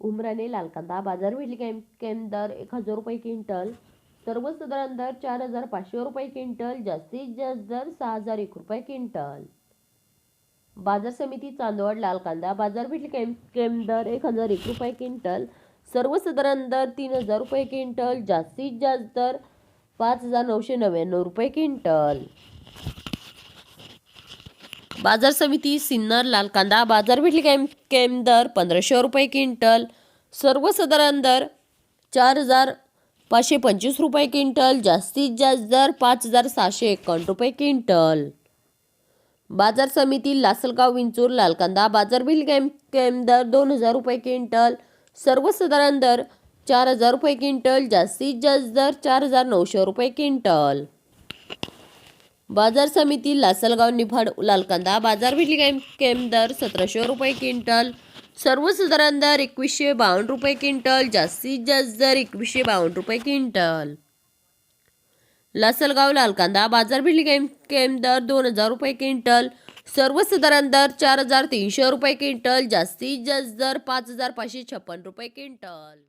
उमराने लाल कांदा बाजार भेटली कॅम दर एक हजार रुपये क्विंटल सर्वसाधारण दर चार हजार पाचशे रुपये क्विंटल जास्तीत जास्त दर सहा हजार एक रुपये क्विंटल. बाजार समिती चांदवड लाल कांदा बाजारपेठ केम केम दर एक हजार एक रुपये क्विंटल सर्वसाधारण दर तीन हजार रुपये क्विंटल जास्तीत जास्त दर पाच हजार नऊशे नव्याण्णव रुपये क्विंटल. बाजार समिती सिन्नर लाल कांदा बाजार कॅम कॅम दर पंधराशे रुपये क्विंटल. सर्वसाधारण दर चार हजार पाचशे पंचवीस रुपये क्विंटल. जास्तीत जास्त दर पाच हजार सहाशे एकावन्न रुपये क्विंटल. बाजार समिती लासलगाव विंचूर लाल कांदा बाजार कॅम कॅम दर दोन हजार रुपये क्विंटल. सर्वसाधारण दर चार हजार रुपये क्विंटल. जास्तीत जास्त दर चार हजार नऊशे रुपये क्विंटल. बाजार समिती लासलगाव निफाड लाल कांदा बाजार भेटली कॅम कॅम दर सतराशे रुपये क्विंटल. सर्वसाधारण दर एकवीसशे बावन्न रुपये क्विंटल. जास्तीत जास्त दर एकवीसशे बावन्न रुपये क्विंटल. लासलगाव लाल कांदा बाजार भेटली कॅम कॅम दर दोन हजार रुपये क्विंटल. सर्वसाधारण दर चार हजार तीनशे रुपये क्विंटल. जास्तीत जास्त दर पाच हजार पाचशे छप्पन रुपये क्विंटल.